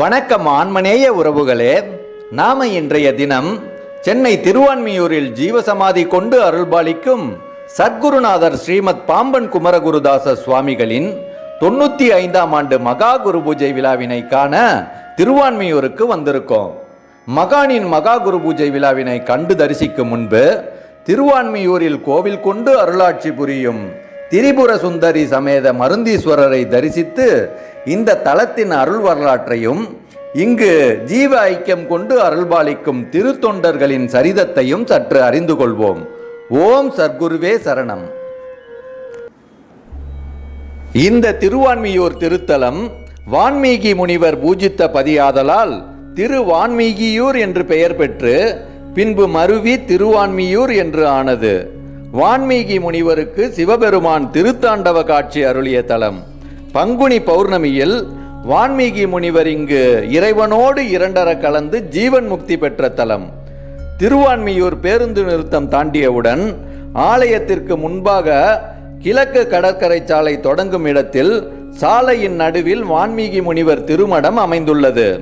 வணக்கம் ஆன்மநேய உறவுகளே நாம இன்றைய தினம் சென்னை திருவான்மியூரில் ஜீவசமாதி கொண்டு அருள்பாலிக்கும் சத்குருநாதர் ஸ்ரீமத் பாம்பன் குமரகுருதாச சுவாமிகளின் தொண்ணூத்தி ஐந்தாம் ஆண்டு மகா குரு பூஜை விழாவினை காண திருவான்மியூருக்கு வந்திருக்கோம். மகானின் மகா குரு பூஜை விழாவினை கண்டு தரிசிக்கும் முன்பு திருவான்மியூரில் கோவில் கொண்டு அருளாட்சி புரியும் திரிபுர சுந்தரி சமேத மருந்தீஸ்வரரை தரிசித்து இந்த தலத்தின் அருள் வரலாற்றையும் இங்கு ஜீவ ஐக்கியம் கொண்டு அருள்பாலிக்கும் திருத்தொண்டர்களின் சரிதத்தையும் சற்று அறிந்து கொள்வோம். ஓம் சர்க்குருவே சரணம். இந்த திருவான்மியூர் திருத்தலம் வான்மீகி முனிவர் பூஜித்த பதியாதலால் திருவான்மீகியூர் என்று பெயர் பெற்று பின்பு மருவி திருவான்மியூர் என்று ஆனது. வான்மீகி முனிவருக்கு சிவபெருமான் திருத்தாண்டவ காட்சி அருளிய தலம். பங்குனி பௌர்ணமியில் வான்மீகி முனிவர் இங்கு இறைவனோடு இரண்டர கலந்து ஜீவன் முக்தி பெற்ற தலம். திருவான்மியூர் பேருந்து நிறுத்தம் தாண்டியவுடன் ஆலயத்திற்கு முன்பாக கிழக்கு கடற்கரை சாலை தொடங்கும் இடத்தில் சாலையின் நடுவில் வான்மீகி முனிவர் திருமடம் அமைந்துள்ளது.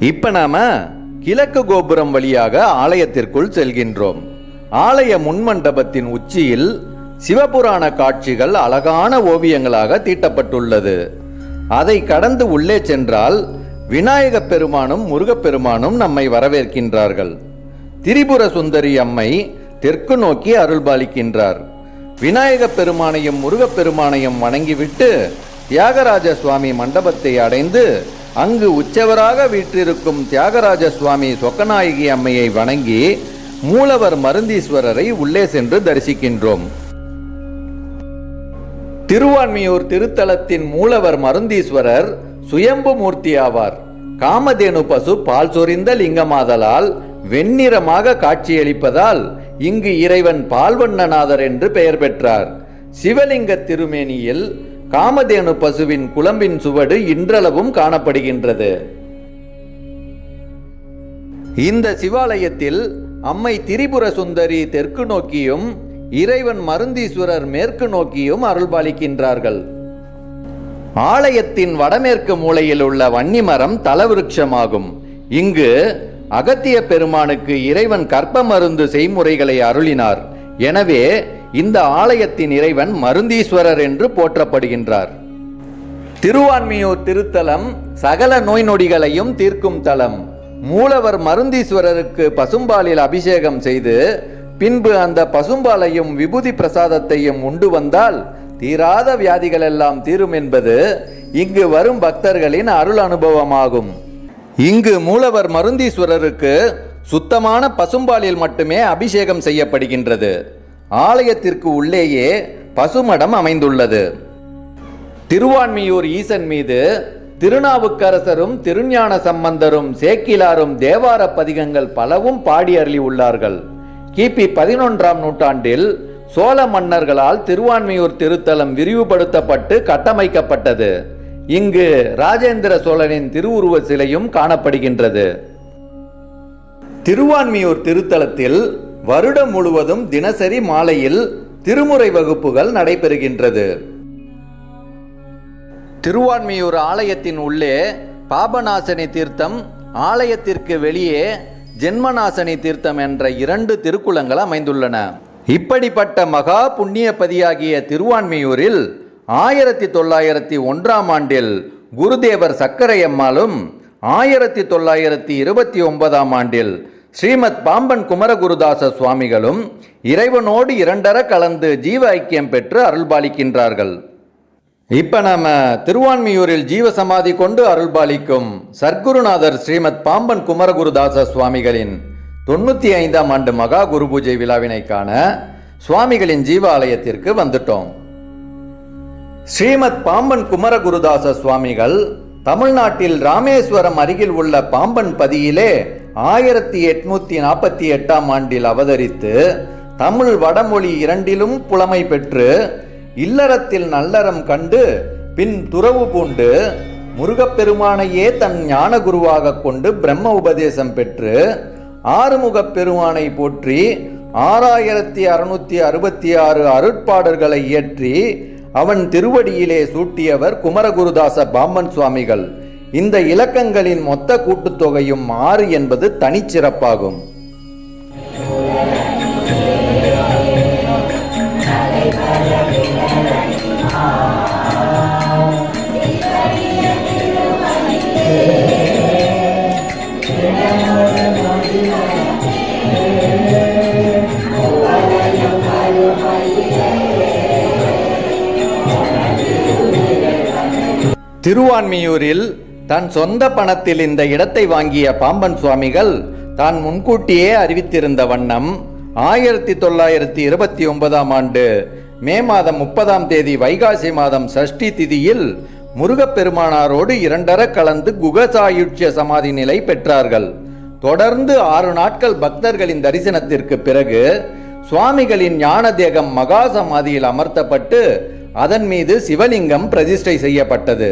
இப்ப நாம கிழக்கு கோபுரம் வழியாக ஆலயத்திற்குள் செல்கின்றோம். ஆலய முன்மண்டபத்தின் உச்சியில் சிவபுராண காட்சிகள் அழகான ஓவியங்களாக தீட்டப்பட்டுள்ளது. அதை கடந்து உள்ளே சென்றால் விநாயகப் பெருமானும் முருகப்பெருமானும் நம்மை வரவேற்கின்றார்கள். திரிபுர சுந்தரி அம்மை தெற்கு நோக்கி அருள்பாலிக்கின்றார். விநாயகப் பெருமானையும் முருகப்பெருமானையும் வணங்கிவிட்டு தியாகராஜ சுவாமி மண்டபத்தை அடைந்து அங்கு உச்சவராக வீற்றிருக்கும் தியாகராஜ சுவாமி சொக்கநாயகி அம்மையை வணங்கி மூலவர் மருந்தீஸ்வரரை உள்ளே சென்று தரிசிக்கின்றோம். திருவான்மியூர் திருத்தலத்தின் மூலவர் மருந்தீஸ்வரர் சுயம்பு மூர்த்தி ஆவார். காமதேனு பசு பால் சொரிந்த லிங்கமாதலால் வெண்ணிறமாக காட்சியளிப்பதால் இங்கு இறைவன் பால்வண்ணநாதர் என்று பெயர் பெற்றார். சிவலிங்க திருமேனியில் காமதேனு பசுவின் குழம்பின் சுவடு இன்றளவும் காணப்படுகின்றது. இந்த சிவாலயத்தில் அம்மை திரிபுர சுந்தரி தெற்கு நோக்கியும் இறைவன் மருந்தீஸ்வரர் மேற்கு நோக்கியும் அருள்பாலிக்கின்றார்கள். ஆலயத்தின் வடமேற்கு மூலையில் உள்ள வன்னிமரம் தலவிருட்சமாகும். இங்கு அகத்திய பெருமானுக்கு இறைவன் கற்ப மருந்து செய்முறைகளை அருளினார். எனவே இந்த ஆலயத்தின் இறைவன் மருந்தீஸ்வரர் என்று போற்றப்படுகின்றார். திருவான்மியூர் திருத்தலம் சகல நோய் நொடிகளையும் தீர்க்கும் தலம். மூலவர் மருந்தீஸ்வரருக்கு பசும்பாலில் அபிஷேகம் செய்து பின்பு அந்த பசும்பாலையும் விபூதி பிரசாதத்தையும் உண்டு வந்தால் தீராத வியாதிகள் எல்லாம் தீரும் என்பது இங்கு வரும் பக்தர்களின் அருள் அனுபவமாகும். இங்கு மூலவர் மருந்தீஸ்வரருக்கு சுத்தமான பசும்பாலில் மட்டுமே அபிஷேகம் செய்யப்படுகின்றது. ஆலயத்திற்கு உள்ளேயே பசுமடம் அமைந்துள்ளது. திருவான்மியூர் ஈசன் மீது திருநாவுக்கரசரும் திருஞான சம்பந்தரும் சேக்கிலாரும் தேவார பதிகங்கள் பலவும் பாடி அருளி உள்ளார்கள். கிபி பதினொன்றாம் நூற்றாண்டில் சோழ மன்னர்களால் திருவான்மியூர் திருத்தலம் விரிவுபடுத்தப்பட்டு கட்டமைக்கப்பட்டது. இங்கு ராஜேந்திர சோழனின் திருவுருவ சிலையும் காணப்படுகின்றது. திருவான்மியூர் திருத்தலத்தில் வருடம் முழுவதும் தினசரி மாலையில் திருமுறை வகுப்புகள் நடைபெறுகின்றது. திருவான்மியூர் ஆலயத்தின் உள்ளே பாபநாசனி தீர்த்தம் ஆலயத்திற்கு வெளியே ஜென்மநாசனி தீர்த்தம் என்ற இரண்டு திருக்குளங்கள் அமைந்துள்ளன. இப்படிப்பட்ட மகா புண்ணியபதியாகிய திருவான்மியூரில் ஆயிரத்தி தொள்ளாயிரத்தி ஒன்றாம் ஆண்டில் குருதேவர் சக்கரையம்மாளும் ஆயிரத்தி தொள்ளாயிரத்தி இருபத்தி ஒன்பதாம் ஆண்டில் ஸ்ரீமத் பாம்பன் குமரகுருதாச சுவாமிகளும் இறைவனோடு இரண்டர கலந்து ஜீவ ஐக்கியம் பெற்று அருள்பாலிக்கின்றார்கள். இப்போ நாம் திருவான்மியூரில் ஜீவசமாதி கொண்டு அருள்பாலிக்கும் சர்க்குருநாதர் ஸ்ரீமத் பாம்பன் குமரகுருதாச சுவாமிகளின் தொண்ணூற்றி ஐந்தாம் ஆண்டு மகா குரு பூஜை விழாவினை காண சுவாமிகளின் ஜீவ ஆலயத்திற்கு வந்துட்டோம். ஸ்ரீமத் பாம்பன் குமரகுருதாச சுவாமிகள் தமிழ்நாட்டில் ராமேஸ்வரம் அருகில் உள்ள பாம்பன் பதியிலே ஆயிரத்தி எட்நூத்தி நாற்பத்தி எட்டாம் ஆண்டில் அவதரித்து தமிழ் வடமொழி இரண்டிலும் புலமை பெற்று இல்லறத்தில் நல்லறம் கண்டு பின் துறவு பூண்டு முருகப்பெருமானையே தன் ஞான குருவாக கொண்டு பிரம்ம உபதேசம் பெற்று ஆறுமுகப் பெருமானை போற்றி ஆறாயிரத்தி அறுநூத்தி அறுபத்தி ஆறு அருட்பாடல்களை இயற்றி அவன் திருவடியிலே சூட்டியவர் குமரகுருதாச பாம்பன் சுவாமிகள். இந்த இலக்கங்களின் மொத்த கூட்டுத்தொகையும் ஆறு என்பது தனிச்சிறப்பாகும். திருவான்மியூரில் தன் சொந்த பணத்தில் இந்த இடத்தை வாங்கிய பாம்பன் சுவாமிகள் தான் முன்கூட்டியே அறிவித்திருந்த வண்ணம் ஆயிரத்தி தொள்ளாயிரத்தி இருபத்தி ஒன்பதாம் ஆண்டு மே மாதம் முப்பதாம் தேதி வைகாசி மாதம் சஷ்டி திதியில் முருகப்பெருமானாரோடு இரண்டர கலந்து குகசாயுட்சிய சமாதி நிலை பெற்றார்கள். தொடர்ந்து ஆறு நாட்கள் பக்தர்களின் தரிசனத்திற்கு பிறகு சுவாமிகளின் ஞான தேகம் மகா சமாதியில் அமர்த்தப்பட்டு அதன் மீது சிவலிங்கம் பிரதிஷ்டை செய்யப்பட்டது.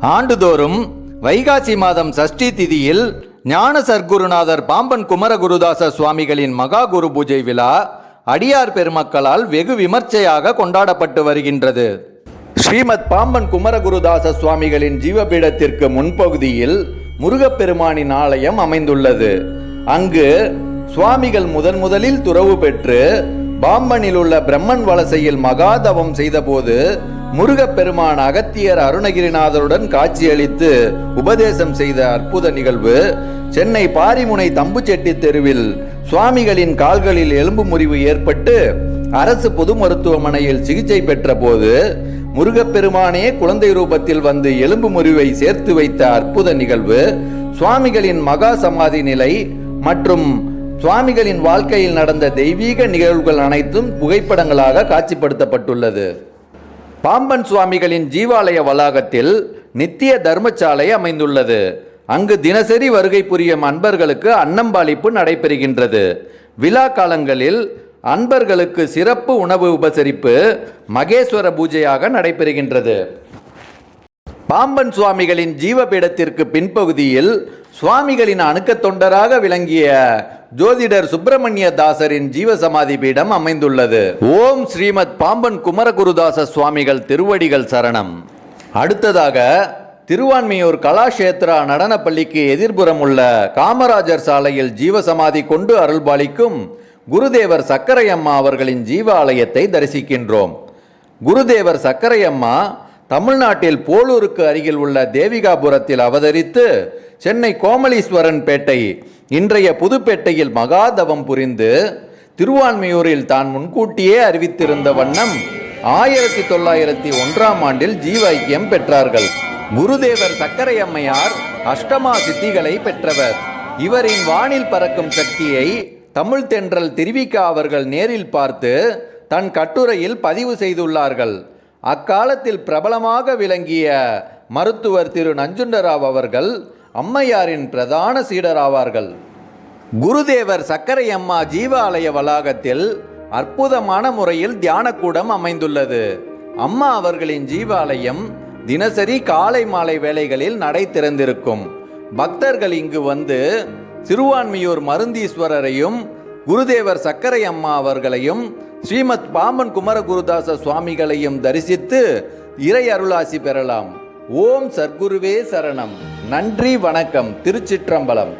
ஆண்டுதோறும் வைகாசி மாதம் சஷ்டி திதியில் ஞான சர்க்குருநாதர் பாம்பன் குமரகுருதாச சுவாமிகளின் மகா குரு பூஜை விழா அடியார் பெருமக்களால் வெகு விமர்சையாக கொண்டாடப்பட்டு வருகின்றது. ஸ்ரீமத் பாம்பன் குமரகுருதாச சுவாமிகளின் ஜீவபீடத்திற்கு முன்பகுதியில் முருகப்பெருமானின் ஆலயம் அமைந்துள்ளது. அங்கு சுவாமிகள் முதன் முதலில் துறவு பெற்று பாம்பனில் உள்ள பிரம்மன் வலசையில் மகாதவம் செய்தபோது முருகப்பெருமான் அகத்தியர் அருணகிரிநாதருடன் காட்சியளித்து உபதேசம் செய்த அற்புத நிகழ்வு சென்னை பாரிமுனை தம்புச்செட்டி தெருவில் சுவாமிகளின் கால்களில் எலும்பு முறிவு ஏற்பட்டு அரசு பொது மருத்துவமனையில் சிகிச்சை பெற்ற போது முருகப்பெருமானே குழந்தை ரூபத்தில் வந்து எலும்பு முறிவை சேர்த்து வைத்த அற்புத நிகழ்வு சுவாமிகளின் மகா சமாதி நிலை மற்றும் சுவாமிகளின் வாழ்க்கையில் நடந்த தெய்வீக நிகழ்வுகள் அனைத்தும் புகைப்படங்களாக காட்சிப்படுத்தப்பட்டுள்ளது. பாம்பன் சுவாமிகளின் ஜீவாலய வளாகத்தில் நித்திய தர்மசாலை அமைந்துள்ளது. அங்கு தினசரி வருகை புரியும் அன்பர்களுக்கு அன்னம்பாளிப்பு நடைபெறுகின்றது. விழா காலங்களில் அன்பர்களுக்கு சிறப்பு உணவு உபசரிப்பு மகேஸ்வர பூஜையாக நடைபெறுகின்றது. பாம்பன் சுவாமிகளின் ஜீவபீடத்திற்கு பின்பகுதியில் சுவாமிகளின் அணுக்கத் தொண்டராக விளங்கிய ஜோதிடர் சுப்பிரமணிய தாசரின் ஜீவசமாதி பீடம் அமைந்துள்ளது. ஓம் ஸ்ரீமத் பாம்பன் குமரகுருதாச சுவாமிகள் திருவடிகள் சரணம். அடுத்ததாக திருவான்மையூர் கலாஷேத்ரா நடனப்பள்ளிக்கு எதிர்புறம் உள்ள காமராஜர் சாலையில் ஜீவசமாதி கொண்டு அருள்பாலிக்கும் குருதேவர் சக்கரையம்மா அவர்களின் ஜீவ ஆலயத்தை தரிசிக்கின்றோம். குருதேவர் சக்கரையம்மா தமிழ்நாட்டில் போலூருக்கு அருகில் உள்ள தேவிகாபுரத்தில் அவதரித்து சென்னை கோமலீஸ்வரன் பேட்டை இன்றைய புதுப்பேட்டையில் மகாதவம் புரிந்து திருவான்மையூரில் தான் முன்கூட்டியே அறிவித்திருந்த வண்ணம் ஆயிரத்தி தொள்ளாயிரத்தி ஒன்றாம் ஆண்டில் ஜீவைக்கியம் பெற்றார்கள். குருதேவர் சக்கரையம்மையார் அஷ்டமா சித்திகளை பெற்றவர். இவரின் வானில் பறக்கும் சக்தியை தமிழ் தென்றல் திருவிக்கா அவர்கள் நேரில் பார்த்து தன் கட்டுரையில் பதிவு செய்துள்ளார்கள். அக்காலத்தில் பிரபலமாக விளங்கிய மருத்துவர் திரு நஞ்சுண்டராவ் அவர்கள் அம்மையாரின் பிரதான சீடராவார்கள். குருதேவர் சக்கரையம்மா ஜீவாலய வளாகத்தில் அற்புதமான முறையில் தியானக்கூடம் அமைந்துள்ளது. அம்மா அவர்களின் ஜீவாலயம் தினசரி காலை மாலை வேளைகளில் நடை திறந்திருக்கும். பக்தர்கள் இங்கு வந்து திருவான்மியூர் மருந்தீஸ்வரரையும் குருதேவர் சக்கரை அம்மா அவர்களையும் ஸ்ரீமத் பாம்பன் குமரகுருதாச சுவாமிகளையும் தரிசித்து இறை அருளாசி பெறலாம். ஓம் சர்க்குருவே சரணம். நன்றி வணக்கம். திருச்சிற்றம்பலம்.